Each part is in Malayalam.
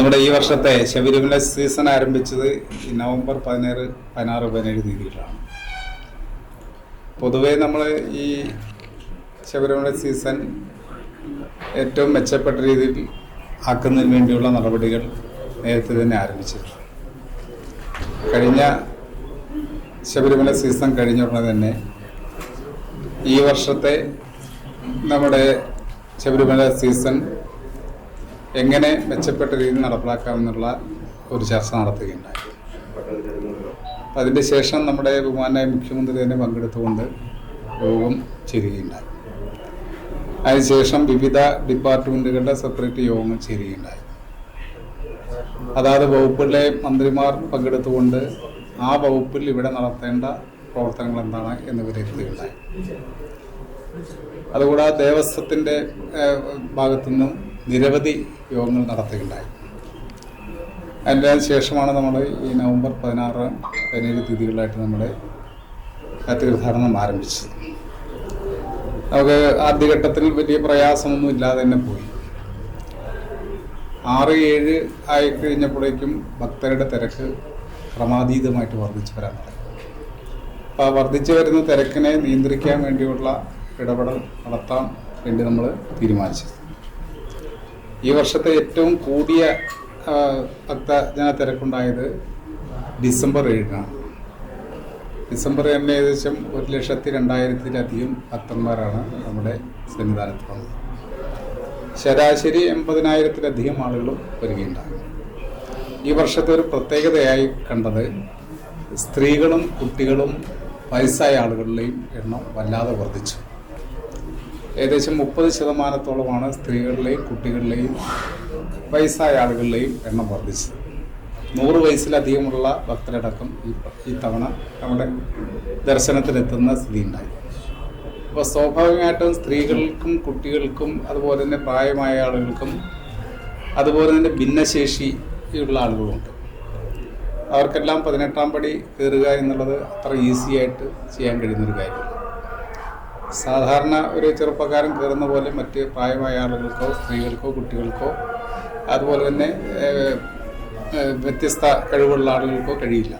നമ്മുടെ ഈ വർഷത്തെ ശബരിമല സീസൺ ആരംഭിച്ചത് നവംബർ പതിനേഴ് പതിനാറ് പതിനേഴ് തീയതിയിലാണ്. പൊതുവേ നമ്മൾ ഈ ശബരിമല സീസൺ ഏറ്റവും മെച്ചപ്പെട്ട രീതിയിൽ ആക്കുന്നതിന് വേണ്ടിയുള്ള നടപടികൾ നേരത്തെ തന്നെ ആരംഭിച്ചിട്ടുണ്ട്. കഴിഞ്ഞ ശബരിമല സീസൺ കഴിഞ്ഞ ഉടനെ തന്നെ ഈ വർഷത്തെ നമ്മുടെ ശബരിമല സീസൺ എങ്ങനെ മെച്ചപ്പെട്ട രീതിയിൽ നടപ്പിലാക്കാമെന്നുള്ള ഒരു ചർച്ച നടത്തുകയുണ്ടായി. അതിന്റെ ശേഷം നമ്മുടെ ബഹുമാനായ മുഖ്യമന്ത്രി തന്നെ പങ്കെടുത്തുകൊണ്ട് യോഗം ചേരുകയുണ്ടായി. അതിനുശേഷം വിവിധ ഡിപ്പാർട്ട്മെന്റുകളുടെ സെപ്പറേറ്റ് യോഗങ്ങൾ ചേരുകയുണ്ടായി. അതായത് വകുപ്പിലെ മന്ത്രിമാർ പങ്കെടുത്തുകൊണ്ട് ആ വകുപ്പിൽ ഇവിടെ നടത്തേണ്ട പ്രവർത്തനങ്ങൾ എന്താണ് എന്ന് വിലയിരുത്തുകയുണ്ടായി. അതുകൂടാതെ ദേവസ്വത്തിന്റെ ഭാഗത്തുനിന്നും നിരവധി യോഗങ്ങൾ നടത്തുകയുണ്ടായി. അതിന്റെ ശേഷമാണ് നമ്മൾ ഈ നവംബർ പതിനാറ് പതിനേഴ് തീയതികളിലായിട്ട് നമ്മുടെ തീർത്ഥാടനം ആരംഭിച്ചത്. നമുക്ക് ആദ്യഘട്ടത്തിൽ വലിയ പ്രയാസമൊന്നും ഇല്ലാതെ തന്നെ പോയി. ആറ് ഏഴ് ആയി കഴിഞ്ഞപ്പോഴേക്കും ഭക്തരുടെ തിരക്ക് ക്രമാതീതമായിട്ട് വർദ്ധിച്ചു വരാൻ തുടങ്ങി. അപ്പോൾ ആ വർദ്ധിച്ചു വരുന്ന തിരക്കിനെ നിയന്ത്രിക്കാൻ വേണ്ടിയുള്ള ഇടപെടൽ നടത്താൻ വേണ്ടി നമ്മൾ തീരുമാനിച്ചത്. ഈ വർഷത്തെ ഏറ്റവും കൂടിയ ഭക്തജന തിരക്കുണ്ടായത് ഡിസംബർ ഏഴിനാണ്. ഡിസംബർ തന്നെ ഏകദേശം ഒരു ലക്ഷത്തി രണ്ടായിരത്തിലധികം ഭക്തന്മാരാണ് നമ്മുടെ സന്നിധാനത്ത് വന്നത് ശരാശരി എൺപതിനായിരത്തിലധികം ആളുകളും വരികയുണ്ടായി. ഈ വർഷത്തെ ഒരു പ്രത്യേകതയായി കണ്ടത് സ്ത്രീകളും കുട്ടികളും വയസ്സായ ആളുകളുടെയും എണ്ണം വല്ലാതെ വർദ്ധിച്ചു. ഏകദേശം മുപ്പത് ശതമാനത്തോളമാണ് സ്ത്രീകളിലെയും കുട്ടികളിലെയും വയസ്സായ ആളുകളിലെയും എണ്ണം വർദ്ധിച്ചത്. നൂറ് വയസ്സിലധികമുള്ള ഭക്തരടക്കം ഈ ഈ തവണ നമ്മുടെ ദർശനത്തിനെത്തുന്ന സ്ഥിതി ഉണ്ടായി അപ്പോൾ സ്വാഭാവികമായിട്ടും സ്ത്രീകൾക്കും കുട്ടികൾക്കും അതുപോലെ തന്നെ പ്രായമായ ആളുകൾക്കും അതുപോലെ തന്നെ ഭിന്നശേഷിയുള്ള ആളുകളുമുണ്ട്. അവർക്കെല്ലാം പതിനെട്ടാം പടി കയറുക എന്നുള്ളത് അത്ര ഈസി ആയിട്ട് ചെയ്യാൻ കഴിയുന്നൊരു കാര്യമല്ല. സാധാരണ ഒരു ചെറുപ്പക്കാരൻ കയറുന്ന പോലെ മറ്റ് പ്രായമായ ആളുകൾക്കോ സ്ത്രീകൾക്കോ കുട്ടികൾക്കോ അതുപോലെ തന്നെ വ്യത്യസ്ത കഴിവുള്ള ആളുകൾക്കോ കഴിയില്ല.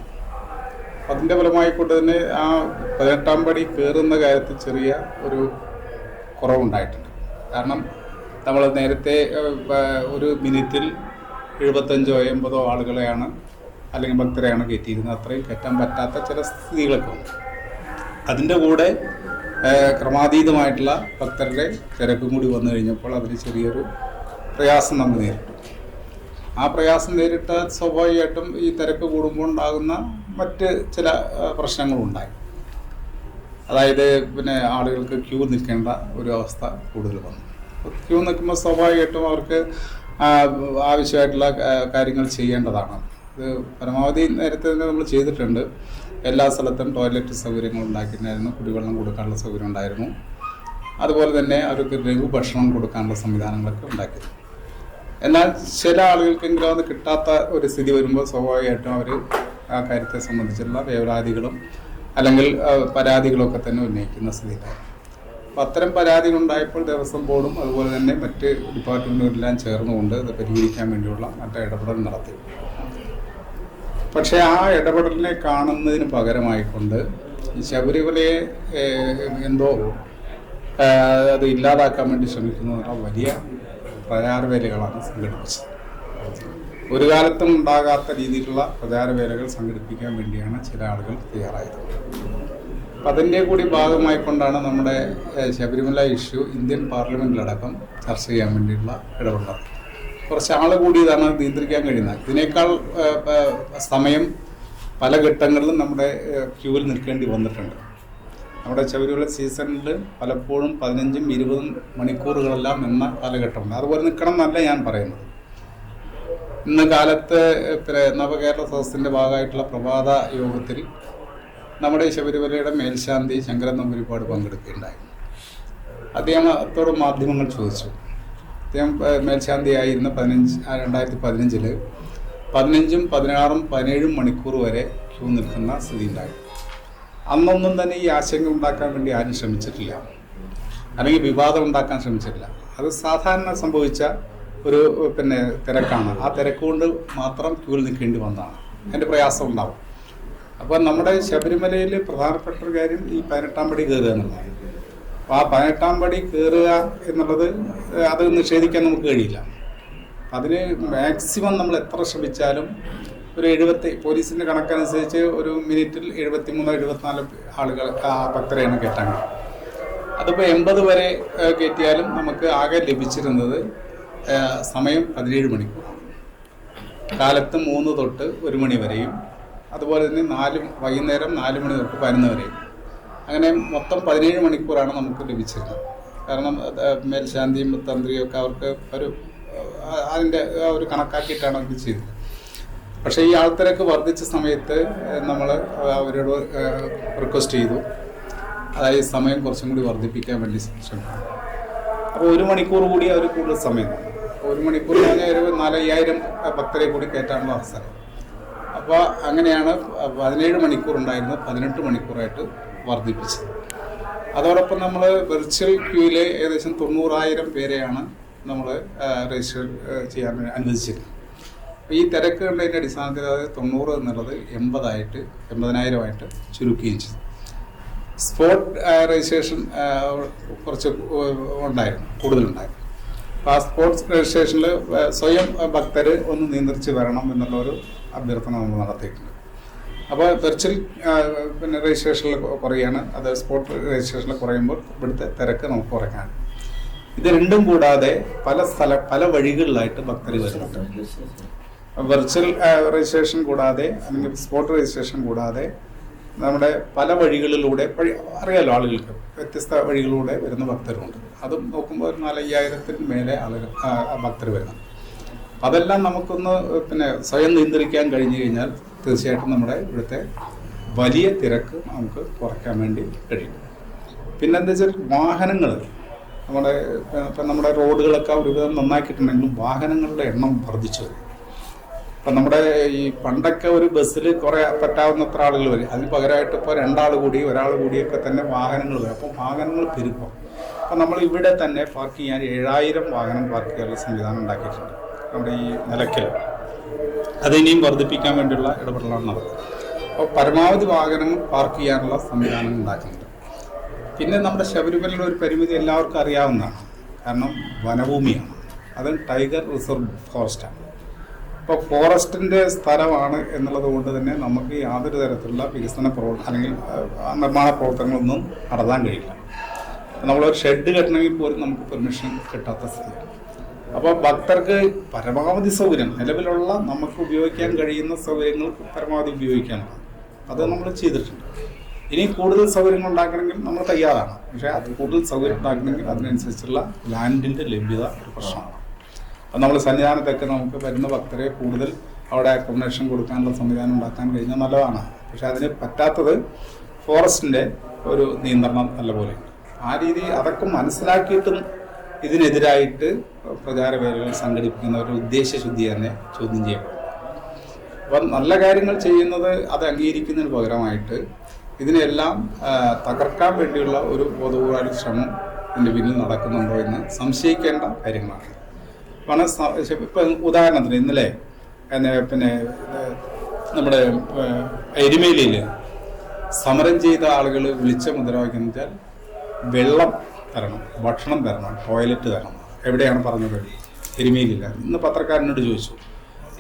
അതിന്റെ ഫലമായിക്കൊണ്ട് തന്നെ ആ പതിനെട്ടാം പടി കയറുന്ന കാര്യത്തിൽ ചെറിയ ഒരു കുറവുണ്ടായിട്ടുണ്ട്. കാരണം നമ്മൾ നേരത്തെ ഒരു മിനിറ്റിൽ എഴുപത്തഞ്ചോ എൺപതോ ആളുകളെയാണ് അല്ലെങ്കിൽ ഭക്തരെയാണ് കയറ്റിയിരുന്നത്. അത്രയും കയറ്റാൻ പറ്റാത്ത ചില സ്ഥിതികളൊക്കെ ഉണ്ട്. അതിന്റെ കൂടെ ക്രമാതീതമായിട്ടുള്ള ഭക്തരുടെ തിരക്കും കൂടി വന്നു കഴിഞ്ഞപ്പോൾ അതിന് ചെറിയൊരു പ്രയാസം നമ്മൾ നേരിട്ടു. ആ പ്രയാസം നേരിട്ട സ്വാഭാവികമായിട്ടും ഈ തിരക്ക് കൂടുമ്പോൾ ഉണ്ടാകുന്ന മറ്റ് ചില പ്രശ്നങ്ങളും പ്രശ്നങ്ങളുണ്ടായി. അതായത് പിന്നെ ആളുകൾക്ക് ക്യൂ നിൽക്കേണ്ട ഒരു അവസ്ഥ കൂടുതൽ വന്നു. ക്യൂ നിൽക്കുമ്പോൾ സ്വാഭാവികമായിട്ടും അവർക്ക് ആവശ്യമായിട്ടുള്ള കാര്യങ്ങൾ ചെയ്യേണ്ടതാണ്. ഇത് പരമാവധി നേരത്തെ തന്നെ നമ്മൾ ചെയ്തിട്ടുണ്ട്. എല്ലാ സ്ഥലത്തും ടോയ്ലറ്റ് സൗകര്യങ്ങൾ ഉണ്ടാക്കിയിട്ടുണ്ടായിരുന്നു. കുടിവെള്ളം കൊടുക്കാനുള്ള സൗകര്യം ഉണ്ടായിരുന്നു. അതുപോലെ തന്നെ അവർക്ക് ലഘു ഭക്ഷണം കൊടുക്കാനുള്ള സംവിധാനങ്ങളൊക്കെ ഉണ്ടാക്കി എന്നാൽ ചില ആളുകൾക്കെങ്കിലും അത് കിട്ടാത്ത ഒരു സ്ഥിതി വരുമ്പോൾ സ്വാഭാവികമായിട്ടും അവർ ആ കാര്യത്തെ സംബന്ധിച്ചുള്ള വേവലാതികളും അല്ലെങ്കിൽ പരാതികളൊക്കെ തന്നെ ഉന്നയിക്കുന്ന സ്ഥിതിയിലായിരുന്നു അപ്പോൾ അത്തരം പരാതികൾ ഉണ്ടായപ്പോൾ ദേവസ്വം ബോർഡും അതുപോലെ തന്നെ മറ്റ് ഡിപ്പാർട്ട്മെന്റുകളെല്ലാം ചേർന്നുകൊണ്ട് അത് പരിഹരിക്കാൻ വേണ്ടിയുള്ള മറ്റേ ഇടപെടൽ നടത്തി. പക്ഷേ ആ ഇടപെടലിനെ കാണുന്നതിന് പകരമായിക്കൊണ്ട് ശബരിമലയെ എന്തോ അത് ഇല്ലാതാക്കാൻ വേണ്ടി ശ്രമിക്കുന്ന വലിയ പ്രചാരവേലകളാണ് സംഘടിപ്പിച്ചത്. ഒരു കാലത്തും ഉണ്ടാകാത്ത രീതിയിലുള്ള പ്രചാരവേലകൾ സംഘടിപ്പിക്കാൻ വേണ്ടിയാണ് ചില ആളുകൾ തയ്യാറായത്. അതിന്റെ കൂടി ഭാഗമായിക്കൊണ്ടാണ് നമ്മുടെ ശബരിമല ഇഷ്യൂ ഇന്ത്യൻ പാർലമെന്റിലടക്കം ചർച്ച ചെയ്യാൻ വേണ്ടിയുള്ള ഇടപെടൽ കുറച്ച് ആൾ കൂടിയതാണ് നിയന്ത്രിക്കാൻ കഴിയുന്നത്. ഇതിനേക്കാൾ സമയം പല ഘട്ടങ്ങളിലും നമ്മുടെ ക്യൂവിൽ നിൽക്കേണ്ടി വന്നിട്ടുണ്ട്. നമ്മുടെ ശബരിമല സീസണിൽ പലപ്പോഴും പതിനഞ്ചും ഇരുപതും മണിക്കൂറുകളെല്ലാം നിന്ന കാലഘട്ടമുണ്ട് അതുപോലെ നിൽക്കണം എന്നല്ല ഞാൻ പറയുന്നത്. ഇന്ന് കാലത്ത് പിന്നെ നവകേരള സദസ്സിന്റെ ഭാഗമായിട്ടുള്ള പ്രഭാത യോഗത്തിൽ നമ്മുടെ ശബരിമലയുടെ മേൽശാന്തി ശങ്കരൻ നമ്പൂരിപ്പാട് പങ്കെടുക്കുകയുണ്ടായി. അദ്ദേഹത്തോട് മാധ്യമങ്ങൾ ചോദിച്ചു. അദ്ദേഹം മേൽശാന്തിയായി മേൽശാന്തിയായിരുന്ന പതിനഞ്ച് രണ്ടായിരത്തി പതിനഞ്ചിൽ പതിനഞ്ചും പതിനാറും പതിനേഴും മണിക്കൂർ വരെ ക്യൂ നിൽക്കുന്ന സ്ഥിതി ഉണ്ടായി അന്നൊന്നും തന്നെ ഈ ആശങ്ക ഉണ്ടാക്കാൻ വേണ്ടി ആരും ശ്രമിച്ചിട്ടില്ല. അല്ലെങ്കിൽ വിവാദം ഉണ്ടാക്കാൻ ശ്രമിച്ചിട്ടില്ല. അത് സാധാരണ സംഭവിച്ച ഒരു പിന്നെ തിരക്കാണ്. ആ തിരക്ക് കൊണ്ട് മാത്രം ക്യൂവിൽ നിൽക്കേണ്ടി വന്നതാണ്. അതിന്റെ പ്രയാസം ഉണ്ടാവും. അപ്പോൾ നമ്മുടെ ശബരിമലയിൽ പ്രധാനപ്പെട്ട ഒരു കാര്യം ഈ പതിനെട്ടാം പടി കയറുക എന്നുള്ളതാണ് അപ്പോൾ ആ പതിനെട്ടാം പടി കയറുക എന്നുള്ളത് അത് നിഷേധിക്കാൻ നമുക്ക് കഴിയില്ല. അതിന് മാക്സിമം നമ്മൾ എത്ര ശ്രമിച്ചാലും ഒരു എഴുപത്തി പോലീസിന്റെ കണക്കനുസരിച്ച് ഒരു മിനിറ്റിൽ എഴുപത്തി മൂന്നോ എഴുപത്തിനാല് ആളുകൾ ആ ഭക്തരെയാണ് കയറ്റാൻ അതിപ്പോൾ എൺപത് വരെ കയറ്റിയാലും നമുക്ക് ആകെ ലഭിച്ചിരുന്നത് സമയം പതിനേഴ് മണിക്കൂർ. കാലത്ത് മൂന്ന് തൊട്ട് ഒരു മണി വരെയും അതുപോലെ തന്നെ നാല് വൈകുന്നേരം നാല് മണി തൊട്ട് പതിനൊന്ന് വരെയും. അങ്ങനെ മൊത്തം പതിനേഴ് മണിക്കൂറാണ് നമുക്ക് ലഭിച്ചിരുന്നത്. കാരണം മേൽശാന്തിയും തന്ത്രിയും ഒക്കെ അവർക്ക് ഒരു അതിന്റെ ഒരു കണക്കാക്കിയിട്ടാണ് അവർ ചെയ്തത്. പക്ഷേ ഈ ആൾത്തിരക്ക് വർദ്ധിച്ച സമയത്ത് നമ്മൾ അവരോട് റിക്വസ്റ്റ് ചെയ്തു. അതായത് സമയം കുറച്ചും കൂടി വർദ്ധിപ്പിക്കാൻ വേണ്ടി ശ്രമിക്കും അപ്പോൾ ഒരു മണിക്കൂർ കൂടി അവർ കൂടുതൽ സമയം. ഒരു മണിക്കൂർ പറഞ്ഞാൽ ഒരു നാലയ്യായിരം ഭക്തരെ കൂടി കയറ്റാനുള്ള അവസരം. അപ്പോൾ അങ്ങനെയാണ് പതിനേഴ് മണിക്കൂർ ഉണ്ടായിരുന്നത്. പതിനെട്ട് മണിക്കൂറായിട്ട് വർദ്ധിപ്പിച്ചത്. അതോടൊപ്പം നമ്മൾ വെർച്വൽ ക്യൂവിൽ ഏകദേശം തൊണ്ണൂറായിരം പേരെയാണ് നമ്മൾ രജിസ്റ്റർ ചെയ്യാൻ അനുവദിച്ചിരുന്നത് ഈ തിരക്ക് കണ്ടതിന്റെ അടിസ്ഥാനത്തിൽ അത് തൊണ്ണൂറ് എന്നുള്ളത് എൺപതായിട്ട് എൺപതിനായിരമായിട്ട് ചുരുക്കുകയും ചെയ്തു. സ്പോട്ട് രജിസ്ട്രേഷൻ കുറച്ച് ഉണ്ടായിരുന്നു കൂടുതലുണ്ടായിരുന്നു. അപ്പോൾ ആ സ്പോർട്സ് രജിസ്ട്രേഷനിൽ സ്വയം ഭക്തർ ഒന്ന് നിയന്ത്രിച്ച് വരണം എന്നുള്ള ഒരു അഭ്യർത്ഥന നമ്മൾ നടത്തിയിട്ടുണ്ട്. അപ്പോൾ വെർച്വൽ പിന്നെ രജിസ്ട്രേഷനിൽ കുറയാണ്. അത് സ്പോട്ട് രജിസ്ട്രേഷനിൽ കുറയുമ്പോൾ ഇവിടുത്തെ തിരക്ക് നമുക്ക് കുറയ്ക്കാൻ ഇത് രണ്ടും കൂടാതെ പല സ്ഥല പല വഴികളിലായിട്ട് ഭക്തർ വരുന്നുണ്ട്. വെർച്വൽ രജിസ്ട്രേഷൻ കൂടാതെ അല്ലെങ്കിൽ സ്പോട്ട് രജിസ്ട്രേഷൻ കൂടാതെ നമ്മുടെ പല വഴികളിലൂടെ വഴി അറിയാലോ ആളുകൾക്ക് വ്യത്യസ്ത വഴികളിലൂടെ വരുന്ന ഭക്തരുണ്ട്. അതും നോക്കുമ്പോൾ ഒരു നാലയ്യായിരത്തിന് മേലെ ആളുകൾ ഭക്തർ വരുന്നുണ്ട്. അതെല്ലാം നമുക്കൊന്ന് പിന്നെ സ്വയം നിയന്ത്രിക്കാൻ കഴിഞ്ഞു കഴിഞ്ഞാൽ തീർച്ചയായിട്ടും നമ്മുടെ ഇവിടുത്തെ വലിയ തിരക്ക് നമുക്ക് കുറയ്ക്കാൻ വേണ്ടി കഴിയും. പിന്നെന്താ വെച്ചാൽ വാഹനങ്ങൾ നമ്മുടെ ഇപ്പം നമ്മുടെ റോഡുകളൊക്കെ ഒരുവിധം നന്നാക്കിയിട്ടുണ്ടെങ്കിലും വാഹനങ്ങളുടെ എണ്ണം വർദ്ധിച്ചു. ഇപ്പം നമ്മുടെ ഈ പണ്ടൊക്കെ ഒരു ബസ്സിൽ കുറേ പറ്റാവുന്നത്ര ആളുകൾ വരും. അതിന് പകരമായിട്ട് ഇപ്പോൾ രണ്ടാൾ കൂടി ഒരാൾ കൂടിയൊക്കെ തന്നെ വാഹനങ്ങൾ വരും. അപ്പോൾ വാഹനങ്ങൾ പെരുപ്പം അപ്പം നമ്മൾ ഇവിടെ തന്നെ പാർക്ക് ചെയ്യാൻ ഏഴായിരം വാഹനം പാർക്ക് ചെയ്യാനുള്ള സംവിധാനം ഉണ്ടാക്കിയിട്ടുണ്ട്. നമ്മുടെ ഈ നിലയ്ക്കൽ അത് ഇനിയും വർദ്ധിപ്പിക്കാൻ വേണ്ടിയുള്ള ഇടപെടലാണ് നടക്കുന്നത് അപ്പോൾ പരമാവധി വാഹനങ്ങൾ പാർക്ക് ചെയ്യാനുള്ള സംവിധാനം ഉണ്ടാക്കിയിട്ടുണ്ട്. പിന്നെ നമ്മുടെ ശബരിമലയുടെ ഒരു പരിമിതി എല്ലാവർക്കും അറിയാവുന്നതാണ്. കാരണം വനഭൂമിയാണ്. അത് ടൈഗർ റിസർവ് ഫോറസ്റ്റാണ്. അപ്പോൾ ഫോറസ്റ്റിന്റെ സ്ഥലമാണ് എന്നുള്ളത് കൊണ്ട് തന്നെ നമുക്ക് യാതൊരു തരത്തിലുള്ള വികസന പ്രവർത്തനം അല്ലെങ്കിൽ നിർമ്മാണ പ്രവർത്തനങ്ങളൊന്നും നടത്താൻ കഴിയില്ല. നമ്മളൊരു ഷെഡ് കെട്ടണമെങ്കിൽ പോലും നമുക്ക് പെർമിഷൻ കിട്ടാത്ത സ്ഥിതിയാണ്. അപ്പോൾ ഭക്തർക്ക് പരമാവധി സൗകര്യം നിലവിലുള്ള നമുക്ക് ഉപയോഗിക്കാൻ കഴിയുന്ന സൗകര്യങ്ങൾ പരമാവധി ഉപയോഗിക്കാനുള്ളത് അത് നമ്മൾ ചെയ്തിട്ടുണ്ട്. ഇനി കൂടുതൽ സൗകര്യങ്ങൾ ഉണ്ടാക്കണമെങ്കിൽ നമ്മൾ തയ്യാറാണ്. പക്ഷേ അത് കൂടുതൽ സൗകര്യം ഉണ്ടാക്കണമെങ്കിൽ അതിനനുസരിച്ചുള്ള ലാൻഡിന്റെ ലഭ്യത ഒരു പ്രശ്നമാണ്. അപ്പം നമ്മൾ സന്നിധാനത്തൊക്കെ നമുക്ക് വരുന്ന ഭക്തരെ കൂടുതൽ അവിടെ അക്കോമഡേഷൻ കൊടുക്കാനുള്ള സംവിധാനം ഉണ്ടാക്കാൻ കഴിഞ്ഞാൽ നല്ലതാണ്. പക്ഷെ അതിന് പറ്റാത്തത് ഫോറസ്റ്റിന്റെ ഒരു നിയന്ത്രണം നല്ലപോലെയുണ്ട് ആ രീതി അതൊക്കെ മനസ്സിലാക്കിയിട്ടും ഇതിനെതിരായിട്ട് പ്രചാരവേലകൾ സംഘടിപ്പിക്കുന്ന ഒരു ഉദ്ദേശശുദ്ധി തന്നെ ചോദ്യം ചെയ്യപ്പെടും. അപ്പം നല്ല കാര്യങ്ങൾ ചെയ്യുന്നത് അത് അംഗീകരിക്കുന്നതിന് പകരമായിട്ട് ഇതിനെല്ലാം തകർക്കാൻ വേണ്ടിയുള്ള ഒരു ബോധപൂർവ ശ്രമം ഇതിന്റെ പിന്നിൽ നടക്കുന്നുണ്ടോ എന്ന് സംശയിക്കേണ്ട കാര്യങ്ങളാണ്. പണ ഇപ്പം ഉദാഹരണത്തിന് ഇന്നലെ പിന്നെ നമ്മുടെ എരുമേലിയിൽ സമരം ചെയ്ത ആളുകൾ വിളിച്ച മുദ്രാവാക്യം വെച്ചാൽ വെള്ളം തരണം ഭക്ഷണം തരണം ടോയ്ലറ്റ് തരണം. എവിടെയാണ് പറഞ്ഞത്? എരുമേലില്ല ഇന്ന് പത്രക്കാരനോട് ചോദിച്ചു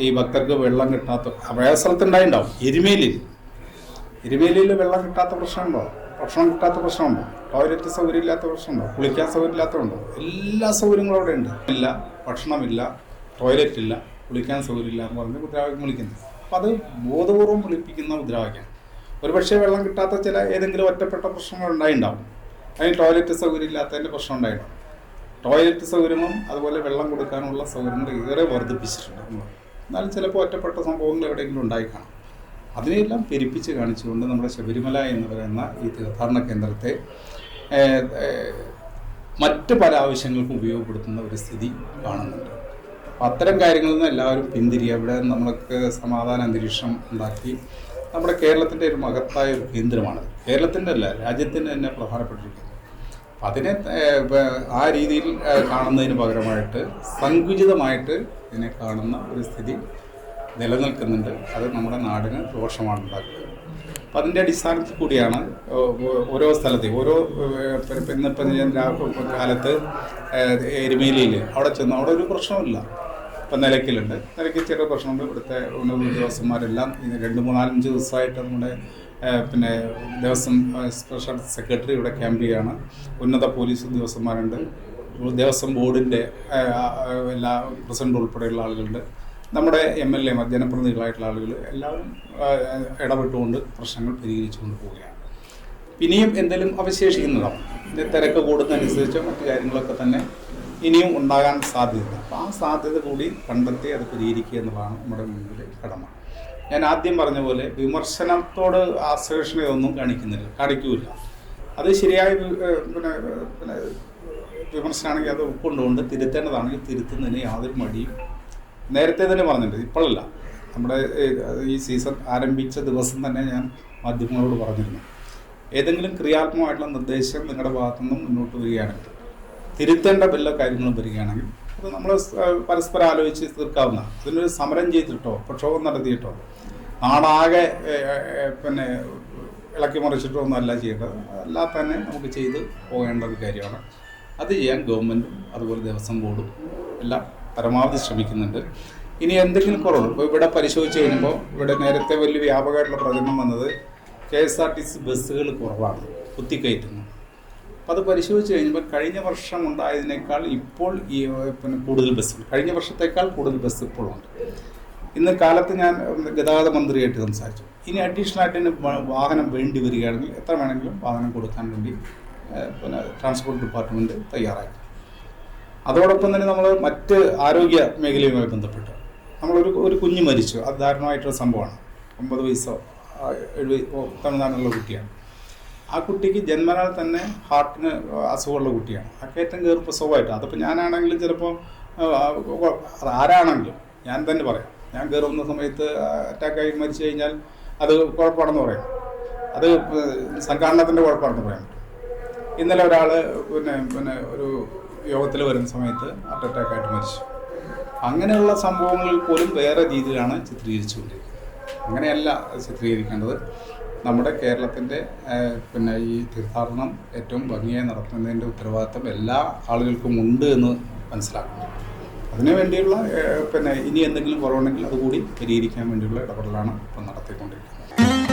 ഈ ഭക്തർക്ക് വെള്ളം കിട്ടാത്ത വേറെ സ്ഥലത്തുണ്ടായിണ്ടാവും എരുമേലിൽ എരുമേലിയിൽ വെള്ളം കിട്ടാത്ത പ്രശ്നമുണ്ടോ? ഭക്ഷണം കിട്ടാത്ത പ്രശ്നമുണ്ടോ? ടോയ്ലറ്റ് സൗകര്യം ഇല്ലാത്ത പ്രശ്നമുണ്ടോ? കുളിക്കാൻ സൗകര്യം ഇല്ലാത്തതുണ്ടോ എല്ലാ സൗകര്യങ്ങളും അവിടെ ഉണ്ട് ഇല്ല ഭക്ഷണമില്ല ടോയ്ലറ്റ് ഇല്ല കുളിക്കാൻ സൗകര്യമില്ല എന്ന് പറഞ്ഞ് മുദ്രാവാക്യം വിളിക്കുന്നത് അപ്പം അത് ബോധപൂർവം വിളിപ്പിക്കുന്ന മുദ്രാവാക്യം ഒരുപക്ഷെ വെള്ളം കിട്ടാത്ത ചില ഏതെങ്കിലും ഒറ്റപ്പെട്ട പ്രശ്നങ്ങൾ ഉണ്ടായിണ്ടാവും. അതിന് ടോയ്ലറ്റ് സൗകര്യം ഇല്ലാത്തതിന്റെ പ്രശ്നം ഉണ്ടായിരുന്നു ടോയ്ലറ്റ് സൗകര്യവും അതുപോലെ വെള്ളം കൊടുക്കാനുള്ള സൗകര്യങ്ങൾ ഏറെ വർദ്ധിപ്പിച്ചിട്ടുണ്ട്. എന്നാലും ചിലപ്പോൾ ഒറ്റപ്പെട്ട സംഭവങ്ങൾ എവിടെയെങ്കിലും ഉണ്ടായി കാണും. അതിനെയെല്ലാം പെരുപ്പിച്ച് കാണിച്ചുകൊണ്ട് നമ്മുടെ ശബരിമല എന്ന് പറയുന്ന ഈ തീർത്ഥാടന കേന്ദ്രത്തെ മറ്റ് പല ആവശ്യങ്ങൾക്കും ഉപയോഗപ്പെടുത്തുന്ന ഒരു സ്ഥിതി കാണുന്നുണ്ട്. അപ്പം അത്തരം കാര്യങ്ങളിൽ നിന്ന് എല്ലാവരും പിന്തിരിയുക ഇവിടെ നമ്മൾക്ക് സമാധാന അന്തരീക്ഷം ഉണ്ടാക്കി നമ്മുടെ കേരളത്തിന്റെ ഒരു മഹത്തായ ഒരു കേന്ദ്രമാണ്. കേരളത്തിന്റെ അല്ല രാജ്യത്തിന്റെ തന്നെ പ്രധാനപ്പെട്ടിരിക്കുന്നത്. അതിനെ ആ രീതിയിൽ കാണുന്നതിന് പകരമായിട്ട് സങ്കുചിതമായിട്ട് ഇതിനെ കാണുന്ന ഒരു സ്ഥിതി നിലനിൽക്കുന്നുണ്ട്. അത് നമ്മുടെ നാടിന് ദോഷമാണ് ഉണ്ടാക്കുന്നത് അപ്പം അതിന്റെ അടിസ്ഥാനത്തിൽ കൂടിയാണ് ഓരോ സ്ഥലത്തെയും ഓരോ ഇന്നിപ്പം ഞാൻ കാലത്ത് എരുമേലിയിൽ അവിടെ ചെന്ന്. അവിടെ ഒരു പ്രശ്നമില്ല ഇപ്പം നിലയ്ക്കലുണ്ട്. നിലയ്ക്ക് ചെറിയ പ്രശ്നമുണ്ട്. ഇവിടുത്തെ ഉന്നത ഉദ്യോഗസ്ഥന്മാരെല്ലാം രണ്ട് മൂന്നാലഞ്ച് ദിവസമായിട്ട് നമ്മുടെ പിന്നെ ദേവസ്വം സ്പെഷ്യൽ സെക്രട്ടറി ഇവിടെ ക്യാമ്പ് ചെയ്യുകയാണ്. ഉന്നത പോലീസ് ഉദ്യോഗസ്ഥന്മാരുണ്ട്. ദേവസ്വം ബോർഡിന്റെ എല്ലാ പ്രസിഡന്റ് ഉൾപ്പെടെയുള്ള ആളുകളുണ്ട്. നമ്മുടെ എം എൽ എ ജനപ്രതിനിധികളായിട്ടുള്ള ആളുകൾ എല്ലാവരും ഇടപെട്ടുകൊണ്ട് പ്രശ്നങ്ങൾ പരിഹരിച്ചുകൊണ്ട് പോവുകയാണ്. ഇനിയും എന്തെങ്കിലും അവശേഷിക്കുന്നുണ്ടാവും ഇത് തിരക്ക് കൂടുന്നതനുസരിച്ച് മറ്റു കാര്യങ്ങളൊക്കെ തന്നെ ഇനിയും ഉണ്ടാകാൻ സാധ്യതയുണ്ട്. അപ്പോൾ ആ സാധ്യത കൂടി കണ്ടെത്തി അത് പരിഹരിക്കുക എന്നുള്ളതാണ് നമ്മുടെ മുന്നിലെ കടമ. ഞാൻ ആദ്യം പറഞ്ഞ പോലെ വിമർശനത്തോട് ആശ്ലേഷണയൊന്നും കാണിക്കുന്നില്ല. കാണിക്കൂല അത് ശരിയായ പിന്നെ പിന്നെ വിമർശനമാണെങ്കിൽ അത് ഉൾക്കൊണ്ടുകൊണ്ട് തിരുത്തേണ്ടതാണെങ്കിൽ തിരുത്തുന്നതിന് യാതൊരു മടിയും നേരത്തെ തന്നെ പറഞ്ഞിട്ടുണ്ട്. ഇപ്പോഴല്ല. നമ്മുടെ ഈ സീസൺ ആരംഭിച്ച ദിവസം തന്നെ ഞാൻ മാധ്യമങ്ങളോട് പറഞ്ഞിരുന്നു. ഏതെങ്കിലും ക്രിയാത്മകമായിട്ടുള്ള നിർദ്ദേശം നിങ്ങളുടെ ഭാഗത്തു നിന്നും മുന്നോട്ട് വരികയാണെങ്കിൽ തിരുത്തേണ്ട വല്ല കാര്യങ്ങളും വരികയാണെങ്കിൽ അത് നമ്മൾ പരസ്പരം ആലോചിച്ച് തീർക്കാവുന്നതാണ്. ഇതിനൊരു സമരം ചെയ്തിട്ടോ പ്രക്ഷോഭം നടത്തിയിട്ടോ നാടാകെ പിന്നെ ഇളക്കി മറിച്ചിട്ടോ ഒന്നും അല്ല ചെയ്യേണ്ടത്. അല്ലാതെ തന്നെ നമുക്ക് ചെയ്ത് പോകേണ്ട ഒരു കാര്യമാണ്. അത് ചെയ്യാൻ ഗവൺമെന്റും അതുപോലെ ദേവസ്വം ബോർഡും എല്ലാം പരമാവധി ശ്രമിക്കുന്നുണ്ട്. ഇനി എന്തെങ്കിലും കുറവ് ഇപ്പോൾ ഇവിടെ പരിശോധിച്ച് കഴിയുമ്പോൾ ഇവിടെ നേരത്തെ വലിയ വ്യാപകമായിട്ടുള്ള പ്രചരണം വന്നത് K S R T C ബസ്സുകൾ കുറവാണ് കുത്തിക്കയറ്റുന്നു അപ്പോൾ അത് പരിശോധിച്ച് കഴിഞ്ഞപ്പോൾ കഴിഞ്ഞ വർഷം ഉണ്ടായതിനേക്കാൾ ഇപ്പോൾ ഈ പിന്നെ കൂടുതൽ ബസ്സുകൾ കഴിഞ്ഞ വർഷത്തേക്കാൾ കൂടുതൽ ബസ് ഇപ്പോഴുണ്ട് ഇന്ന് കാലത്ത് ഞാൻ ഗതാഗത മന്ത്രിയായിട്ട് സംസാരിച്ചു. ഇനി അഡീഷണൽ ആയിട്ട് വാഹനം വേണ്ടി വരികയാണെങ്കിൽ എത്ര വേണമെങ്കിലും വാഹനം കൊടുക്കാൻ വേണ്ടി പിന്നെ ട്രാൻസ്പോർട്ട് ഡിപ്പാർട്ട്മെന്റ് തയ്യാറായി അതോടൊപ്പം തന്നെ നമ്മൾ മറ്റ് ആരോഗ്യ മേഖലയുമായി ബന്ധപ്പെട്ട് നമ്മളൊരു ഒരു കുഞ്ഞ് മരിച്ചു. അത് ദാരുണമായിട്ടുള്ള സംഭവമാണ്. ഒമ്പത് വയസ്സോ എഴുപത് തമിഴ്നാട്ടിലുള്ള കുട്ടിയാണ്. ആ കുട്ടിക്ക് ജന്മനാൽ തന്നെ ഹാർട്ടിന് അസുഖമുള്ള കുട്ടിയാണ്. ആ കയറ്റം കയറുമ്പോൾ സുഖമായിട്ട് അതിപ്പോൾ ഞാനാണെങ്കിലും ചിലപ്പോൾ ആരാണെങ്കിലും ഞാൻ തന്നെ പറയാം. ഞാൻ കയറുന്ന സമയത്ത് അറ്റാക്കായി മരിച്ചു കഴിഞ്ഞാൽ അത് കുഴപ്പമാണെന്ന് പറയാം. അത് സംഘാടനത്തിന്റെ കുഴപ്പമാണെന്ന് പറ്റും. ഇന്നലെ ഒരാൾ പിന്നെ പിന്നെ ഒരു യോഗത്തിൽ വരുന്ന സമയത്ത് ഹാർട്ട് അറ്റാക്കായിട്ട് മരിച്ചു. അങ്ങനെയുള്ള സംഭവങ്ങളിൽ പോലും വേറെ രീതിയിലാണ് ചിത്രീകരിച്ചുകൊണ്ടിരിക്കുന്നത്. അങ്ങനെയല്ല ചിത്രീകരിക്കേണ്ടത്. നമ്മുടെ കേരളത്തിന്റെ പിന്നെ ഈ തീർത്ഥാടനം ഏറ്റവും ഭംഗിയായി നടത്തുന്നതിന്റെ ഉത്തരവാദിത്തം എല്ലാ ആളുകൾക്കും ഉണ്ട് എന്ന് മനസ്സിലാക്കുന്നു. അതിനു വേണ്ടിയുള്ള പിന്നെ ഇനി എന്തെങ്കിലും കുറവുണ്ടെങ്കിൽ അതുകൂടി പരിഹരിക്കാൻ വേണ്ടിയുള്ള ഇടപെടലാണ് ഇപ്പം നടത്തിക്കൊണ്ടിരിക്കുന്നത്.